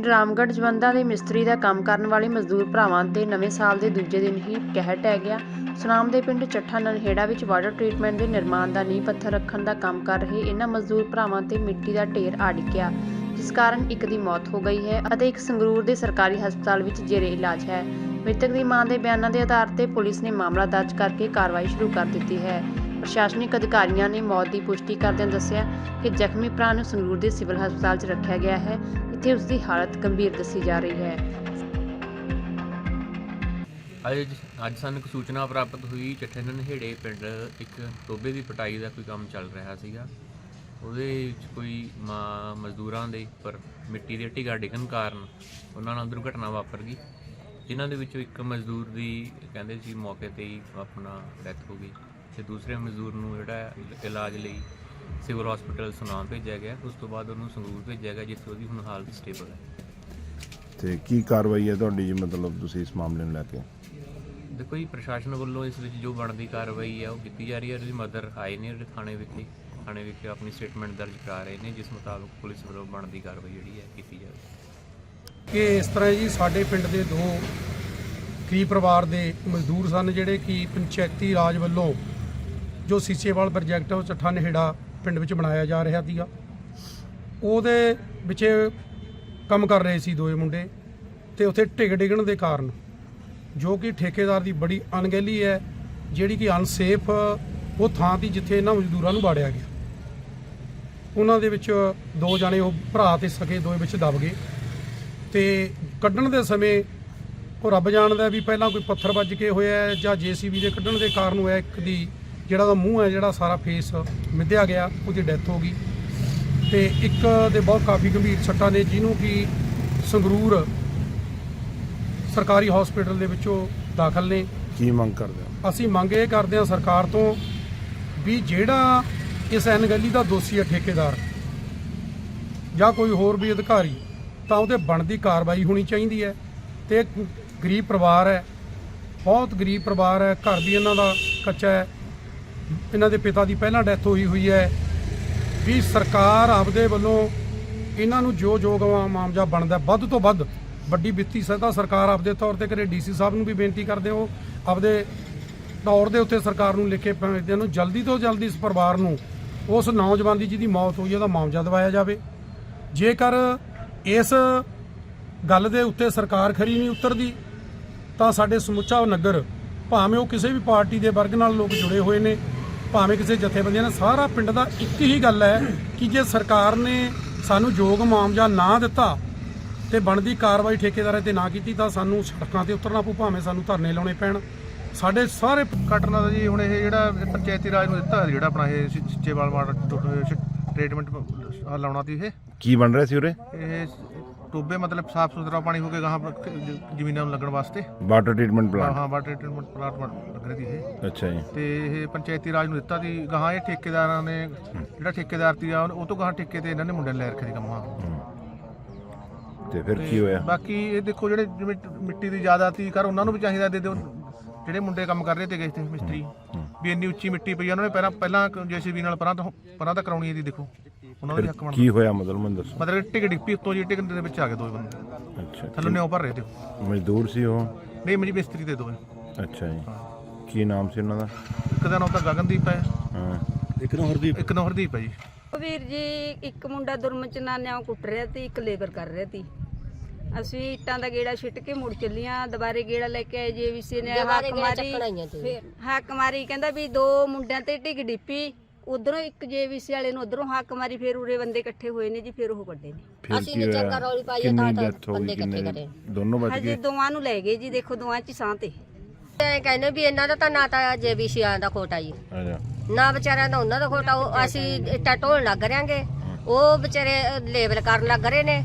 ਪਿੰਡ ਰਾਮਗੜ੍ਹ ਜਵੰਦਾ ਦੇ ਮਿਸਤਰੀ ਦਾ ਕੰਮ ਕਰਨ ਵਾਲੇ ਮਜ਼ਦੂਰ ਭਰਾਵਾਂ ਤੇ ਨਵੇਂ ਸਾਲ ਦੇ ਦੂਜੇ ਦਿਨ ਹੀ ਕਹਿਰ ਟਹਿ ਗਿਆ। ਸੁਨਾਮ ਦੇ ਪਿੰਡ ਚੱਠਾ ਨਨਹੇੜਾ ਵਿੱਚ ਵਾਟਰ ਟ੍ਰੀਟਮੈਂਟ ਦੇ ਨਿਰਮਾਣ ਦਾ ਨੀਂਹ ਪੱਥਰ ਰੱਖਣ ਦਾ ਕੰਮ ਕਰ ਰਹੇ ਇਹਨਾਂ ਮਜ਼ਦੂਰ ਭਰਾਵਾਂ ਤੇ ਮਿੱਟੀ ਦਾ ਢੇਰ ਆ ਡਿੱਗਿਆ ਜਿਸ ਕਾਰਨ ਇੱਕ ਦੀ ਮੌਤ ਹੋ ਗਈ ਹੈ ਅਤੇ ਇੱਕ ਸੰਗਰੂਰ ਦੇ ਸਰਕਾਰੀ ਹਸਪਤਾਲ ਵਿੱਚ ਜੇਰੇ ਇਲਾਜ ਹੈ। ਮ੍ਰਿਤਕ ਦੀ ਮਾਂ ਦੇ ਬਿਆਨਾਂ ਦੇ ਆਧਾਰ ਤੇ ਪੁਲਿਸ ਨੇ ਮਾਮਲਾ ਦਰਜ ਕਰਕੇ ਕਾਰਵਾਈ ਸ਼ੁਰੂ ਕਰ ਦਿੱਤੀ ਹੈ। ਪ੍ਰਸ਼ਾਸਨਿਕ ਅਧਿਕਾਰੀਆਂ ਨੇ ਮੌਤ ਦੀ ਪੁਸ਼ਟੀ ਕਰਦਿਆਂ ਦੱਸਿਆ ਕਿ ਜ਼ਖਮੀ ਭਰਾ ਨੂੰ ਸੰਗਰੂਰ ਦੇ ਸਿਵਲ ਹਸਪਤਾਲ 'ਚ ਰੱਖਿਆ ਗਿਆ ਹੈ। ਇੱਥੇ ਉਸ ਦੀ ਹਾਲਤ ਗੰਭੀਰ ਦੱਸੀ ਜਾ ਰਹੀ ਹੈ। ਅੱਜ ਅੱਜ ਸਾਨੂੰ ਇੱਕ ਸੂਚਨਾ ਪ੍ਰਾਪਤ ਹੋਈ ਚੱਠੇ ਨਹੇੜੇ ਪਿੰਡ ਇੱਕ ਟੋਬੇ ਦੀ ਪਟਾਈ ਦਾ ਕੋਈ ਕੰਮ ਚੱਲ ਰਿਹਾ ਸੀਗਾ। ਉਹਦੇ ਵਿੱਚ ਕੋਈ ਮਾ- ਮਜ਼ਦੂਰਾਂ ਦੇ ਉੱਪਰ ਮਿੱਟੀ ਦੇ ਢਿਗਾ ਡਿੱਗਣ ਕਾਰਨ ਉਹਨਾਂ ਨਾਲ ਦੁਰਘਟਨਾ ਵਾਪਰ ਗਈ। ਜਿਨ੍ਹਾਂ ਦੇ ਵਿੱਚੋਂ ਇੱਕ ਮਜ਼ਦੂਰ ਦੀ ਕਹਿੰਦੇ ਸੀ ਮੌਕੇ ਤੇ ਹੀ ਆਪਣਾ ਡੈਥ ਹੋ ਗਈ। ਤੇ ਦੂਸਰੇ ਮਜ਼ਦੂਰ ਨੂੰ ਜਿਹੜਾ ਇਲਾਜ ਲਈ ਸਿਵਲ ਹਸਪੀਟਲ ਸੁਨਾਮ ਭੇਜਿਆ ਗਿਆ। ਉਸ ਤੋਂ ਬਾਅਦ ਉਹਨੂੰ ਸੰਗਰੂਰ ਭੇਜਿਆ ਗਿਆ ਜਿੱਥੇ ਉਹਦੀ ਹੁਣ ਹਾਲਤ ਸਟੇਬਲ ਹੈ। ਤੇ ਕੀ ਕਾਰਵਾਈ ਹੈ ਤੁਹਾਡੀ ਜੀ? ਮਤਲਬ ਤੁਸੀਂ ਇਸ ਮਾਮਲੇ ਨੂੰ ਲੈ ਕੇ? ਦੇਖੋ ਜੀ ਪ੍ਰਸ਼ਾਸਨ ਵੱਲੋਂ ਇਸ ਵਿੱਚ ਜੋ ਬਣਦੀ ਕਾਰਵਾਈ ਹੈ ਉਹ ਕੀਤੀ ਜਾ ਰਹੀ ਹੈ। ਉਹਦੀ ਮਦਰ ਆਏ ਨੇ ਥਾਣੇ ਵਿਖੇ। ਥਾਣੇ ਵਿਖੇ ਆਪਣੀ ਸਟੇਟਮੈਂਟ ਦਰਜ ਕਰਾ ਰਹੇ ਨੇ ਜਿਸ ਮੁਤਾਬਕ ਪੁਲਿਸ ਵੱਲੋਂ ਬਣਦੀ ਕਾਰਵਾਈ ਜਿਹੜੀ ਹੈ ਕੀਤੀ ਜਾਵੇ ਕਿ ਇਸ ਤਰ੍ਹਾਂ ਜੀ ਸਾਡੇ ਪਿੰਡ ਦੇ ਦੋ ਗਰੀਬ ਪਰਿਵਾਰ ਦੇ ਮਜ਼ਦੂਰ ਸਨ ਜਿਹੜੇ ਕਿ ਪੰਚਾਇਤੀ ਰਾਜ ਵੱਲੋਂ ਜੋ ਸੀਸੇਵਾਲ ਪ੍ਰੋਜੈਕਟ ਉਹ ਚੱਠਾ ਨੇੜਾ ਪਿੰਡ ਵਿੱਚ ਬਣਾਇਆ ਜਾ ਰਿਹਾ ਸੀਗਾ। ਉਹਦੇ ਵਿੱਚ ਕੰਮ ਕਰ ਰਹੇ ਸੀ ਦੋਏ ਮੁੰਡੇ ਤੇ ਉੱਥੇ ਢਿੱਗ ਡਿੱਗਣ ਦੇ ਕਾਰਨ, ਜੋ ਕਿ ਠੇਕੇਦਾਰ ਦੀ ਬੜੀ ਅਣਗਹਿਲੀ ਹੈ, ਜਿਹੜੀ ਕਿ ਅਨਸੇਫ ਉਹ ਥਾਂ ਦੀ ਜਿੱਥੇ ਇਹਨਾਂ ਮਜ਼ਦੂਰਾਂ ਨੂੰ ਬਾੜਿਆ ਗਿਆ। ਉਹਨਾਂ ਦੇ ਵਿੱਚ ਦੋ ਜਾਣੇ, ਉਹ ਭਰਾ ਤੇ ਸਕੇ ਦੋਏ ਵਿੱਚ ਦਬ ਗਏ ਤੇ ਕੱਢਣ ਦੇ ਸਮੇਂ ਉਹ ਰੱਬ ਜਾਣਦਾ ਵੀ ਪਹਿਲਾਂ ਕੋਈ ਪੱਥਰ ਵੱਜ ਕੇ ਹੋਇਆ ਹੈ ਜਾਂ ਜੀਸੀਬੀ ਦੇ ਕੱਢਣ ਦੇ ਕਾਰਨ ਹੋਇਆ ਇੱਕ ਦੀ ਜਿਹੜਾ ਉਹਦਾ ਮੂੰਹ ਹੈ ਜਿਹੜਾ ਸਾਰਾ ਫੇਸ ਮਿੱਧਿਆ ਗਿਆ ਉਹਦੀ ਡੈਥ ਹੋ ਗਈ। ਤੇ ਇੱਕ ਦੇ ਬਹੁਤ ਕਾਫੀ ਗੰਭੀਰ ਸੱਟਾਂ ਨੇ ਜਿਹਨੂੰ ਕਿ ਸੰਗਰੂਰ ਸਰਕਾਰੀ ਹਸਪੀਟਲ ਦੇ ਵਿੱਚੋਂ ਦਾਖਲ ਨੇ। ਕੀ ਮੰਗ ਕਰਦੇ ਹੋ? ਅਸੀਂ ਮੰਗ ਇਹ ਕਰਦੇ ਹਾਂ ਸਰਕਾਰ ਤੋਂ ਵੀ ਜਿਹੜਾ ਇਸ ਅਣਗਹਿਲੀ ਦਾ ਦੋਸ਼ੀ ਹੈ ਠੇਕੇਦਾਰ ਜਾਂ ਕੋਈ ਹੋਰ ਵੀ ਅਧਿਕਾਰੀ ਤਾਂ ਉਹਦੇ ਬਣਦੀ ਕਾਰਵਾਈ ਹੋਣੀ ਚਾਹੀਦੀ ਹੈ। ਤੇ ਗਰੀਬ ਪਰਿਵਾਰ ਹੈ ਬਹੁਤ ਗਰੀਬ ਪਰਿਵਾਰ ਹੈ ਘਰ ਵੀ ਇਹਨਾਂ ਦਾ ਕੱਚਾ ਹੈ। ਇਹਨਾਂ ਦੇ ਪਿਤਾ ਦੀ ਪਹਿਲਾਂ ਡੈਥ ਹੋਈ ਹੋਈ ਹੈ ਵੀ ਸਰਕਾਰ ਆਪਦੇ ਵੱਲੋਂ ਇਹਨਾਂ ਨੂੰ ਜੋ ਜੋ ਮਾਮਜਾ ਬਣਦਾ ਵੱਧ ਤੋਂ ਵੱਧ ਵੱਡੀ ਵਿੱਤੀ ਸਹਾਇਤਾ ਸਰਕਾਰ ਆਪਦੇ ਤੌਰ ਤੇ ਕਰੇ ਡੀਸੀ ਸਾਹਿਬ ਨੂੰ ਵੀ ਬੇਨਤੀ ਕਰਦੇ ਹੋ, ਆਪਦੇ ਤੌਰ ਦੇ ਉੱਤੇ ਸਰਕਾਰ ਨੂੰ ਲਿਖ ਕੇ ਭੇਜਦੇ ਨੂੰ ਜਲਦੀ ਤੋਂ ਜਲਦੀ ਇਸ ਪਰਿਵਾਰ ਨੂੰ, ਉਸ ਨੌਜਵਾਨ ਦੀ ਜਿਹਦੀ ਮੌਤ ਹੋਈ ਉਹਦਾ ਮੁਆਵਜ਼ਾ ਦਿਵਾਇਆ ਜਾਵੇ। ਜੇਕਰ ਇਸ ਗੱਲ ਦੇ ਉੱਤੇ ਸਰਕਾਰ ਖਰੀ ਨਹੀਂ ਉਤਰਦੀ, ਤਾਂ ਸਾਡੇ ਸਮੁੱਚਾ ਨਗਰ, ਭਾਵੇਂ ਉਹ ਕਿਸੇ ਵੀ ਪਾਰਟੀ ਦੇ ਵਰਗ ਨਾਲ ਲੋਕ ਜੁੜੇ ਹੋਏ ਨੇ ਭਾਵੇਂ ਕਿਸੇ ਜਥੇਬੰਦੀਆਂ ਨਾਲ ਸਾਰਾ ਪਿੰਡ ਦਾ ਇੱਕ ਹੀ ਗੱਲ ਹੈ ਕਿ ਜੇ ਸਰਕਾਰ ਨੇ ਸਾਨੂੰ ਯੋਗ ਮੁਆਵਜ਼ਾ ਨਾ ਦਿੱਤਾ ਤੇ ਬਣਦੀ ਕਾਰਵਾਈ ਠੇਕੇਦਾਰਾਂ ਤੇ ਨਾ ਕੀਤੀ ਤਾਂ ਸਾਨੂੰ ਸੜਕਾਂ ਤੇ ਉਤਰਨਾ ਪਊ ਭਾਵੇਂ ਸਾਨੂੰ ਧਰਨੇ ਲਾਉਣੇ ਪੈਣ। ਸਾਡੇ ਸਾਰੇ ਕੱਟਣਾ ਦਾ ਜੀ ਹੁਣ ਇਹ ਜਿਹੜਾ ਪੰਚਾਇਤੀ ਰਾਜ ਨੂੰ ਦਿੱਤਾ ਜਿਹੜਾ ਆਪਣਾ ਇਹ ਸਿੱਚੇਵਾਲ ਵਾਟਰ ਟ੍ਰੀਟਮੈਂਟ ਲਾਉਣਾ ਸੀ ਇਹ। ਕੀ ਬਣ ਰਿਹਾ ਸੀ ਉਰੇ? ਇਹ ਟੋਬੇ ਮਤਲਬ ਸਾਫ਼ ਸੁਥਰਾ ਪਾਣੀ ਹੋ ਕੇ ਗਾਹਾਂ ਜ਼ਮੀਨਾਂ ਨੂੰ ਲੱਗਣ ਵਾਸਤੇ। ਵਾਟਰ ਟ੍ਰੀਟਮੈਂਟ ਪਲਾਂਟ ਹਾਂ ਵਾਟਰ ਟ੍ਰੀਟਮੈਂਟ ਪਲਾਂਟ ਲੱਗ ਰਹੀ ਸੀ ਇਹ। ਅੱਛਾ ਜੀ। ਤੇ ਇਹ ਪੰਚਾਇਤੀ ਰਾਜ ਨੂੰ ਦਿੱਤਾ ਸੀ। ਗਾਹਾਂ ਇਹ ਠੇਕੇਦਾਰਾਂ ਨੇ ਜਿਹੜਾ ਠੇਕੇਦਾਰ ਸੀ ਆ ਉਹ ਤੋਂ ਗਾਹਾਂ ਠੇਕੇ ਤੇ ਇਹਨਾਂ ਨੇ ਮੁੰਡੇ ਨੇ ਲੈ ਰੱਖੇ ਸੀ ਕੰਮ। ਤੇ ਫਿਰ ਕੀ ਹੋਇਆ? ਬਾਕੀ ਇਹ ਦੇਖੋ ਜਿਹੜੇ ਜਿਵੇਂ ਮਿੱਟੀ ਦੀ ਜ਼ਿਆਦਾ ਤੀ ਕਰ ਉਹਨਾਂ ਨੂੰ ਵੀ ਚਾਹੀਦਾ ਦੇ ਦਿਓ। ਜਿਹੜੇ ਮੁੰਡੇ ਕੰਮ ਕਰ ਰਹੇ ਤੇ ਇੱਥੇ ਮਿਸਤਰੀ। ਵੀ ਇੰਨੀ ਉੱਚੀ ਮਿੱਟੀ ਪਈ ਆ, ਉਹਨਾਂ ਨੇ ਪਹਿਲਾਂ ਪਹਿਲਾਂ ਜੀਸੀਬੀ ਨਾਲ ਪਰਾਂ ਤੋਂ ਪਰਾਂ ਤਾਂ ਕਰਾਉਣੀ ਇਹਦੀ ਦੇਖੋ। ਉਹਨਾਂ ਦਾ ਵੀ ਹੱਕ ਬਣਦਾ। ਕੀ ਹੋਇਆ ਮਤਲਬ ਮੈਨੂੰ ਦੱਸੋ। ਮਤਲਬ ਟਿਕ ਡਿੱਪੀ ਉੱਤੋਂ ਜੀ ਟਿਕ ਦੇ ਵਿੱਚ ਆ ਗਏ ਦੋਵੇਂ ਬੰਦੇ। ਅੱਛਾ ਥੱਲੋਂ ਨੇ ਭਰ ਰਹੇ ਤੇ। ਉਹ। ਮਜ਼ਦੂਰ ਸੀ ਉਹ? ਨਹੀਂ ਮੇਰੀ ਮਿਸਤਰੀ ਦੇ ਦੋਵੇਂ ਅੱਛਾ ਜੀ। ਕੀ ਨਾਮ ਸੀ ਉਹਨਾਂ ਦਾ? ਇੱਕ ਦਾ ਨਾਮ ਤਾਂ ਗਗਨਦੀਪ ਹੈ। ਹਾਂ। ਇੱਕ ਨੂੰ ਹਰਦੀਪ। ਹੈ ਜੀ। ਉਹ ਵੀਰ ਜੀ ਇੱਕ ਮੁੰਡਾ ਦੁਰਮਚ ਨਾਨਿਆਂ ਕੁੱਟ ਰਿਹਾ ਤੇ ਇੱਕ ਲੇਬਰ ਕਰ ਰਿਹਾ ਸੀ ਅਸੀਂ ਇੱਟਾਂ ਦਾ ਗੇੜਾ ਛਿੱਟ ਕੇ ਮੁੜ ਚੱਲੀਆਂ ਦੁਬਾਰੇ ਗੇੜਾ ਲੈ ਕੇ ਆਏ ਜੇਵੀਸੀ ਨੇ ਹੱਕ ਮਾਰੀ ਫਿਰ ਹੱਕ ਮਾਰੀ ਕਹਿੰਦਾ ਵੀ ਦੋ ਮੁੰਡਿਆਂ ਤੇ ਢਿੱਗ ਡਿੱਪੀ ਉਧਰੋਂ ਇੱਕ ਜੇਵੀਸੀ ਵਾਲੇ ਨੂੰ ਉਧਰੋਂ ਹੱਕ ਮਾਰੀ ਫਿਰ ਉਰੇ ਬੰਦੇ ਇਕੱਠੇ ਹੋਏ ਨੇ ਜੀ ਫਿਰ ਉਹ ਵੱਡੇ ਨੇ। ਫਿਰ ਕੀ ਹੋਇਆ? ਕਿੰਨੀ ਡੈਥ ਹੋ ਗਈ ਕਿੰਨੇ ਦੋਨੋਂ ਬਚ ਹਜੇ ਗਏ? ਦੋਵਾਂ ਨੂੰ ਲੈ ਗਏ ਜੀ ਦੇਖੋ ਦੋਵਾਂ ਚ ਸਾਹ ਤੇ। ਇਹ ਕਹਿੰਦੇ ਵੀ ਇਹਨਾਂ ਦਾ ਤਾਂ ਨਾ ਤਾਂ ਜੇਬੀਸੀਆਂ ਦਾ ਖੋਟਾ ਜੀ ਅੱਛਾ। ਨਾ ਵਿਚਾਰਿਆਂ ਦਾ ਉਹਨਾਂ ਦਾ ਖੋਟਾ ਉਹ ਅਸੀਂ ਇੱਟਾਂ ਢੋਣ ਲੱਗ ਰਿਆਂਗੇ ਉਹ ਵਿਚਾਰੇ ਲੇਬਲ ਕਰਨ ਲੱਗ ਰਹੇ ਨੇ।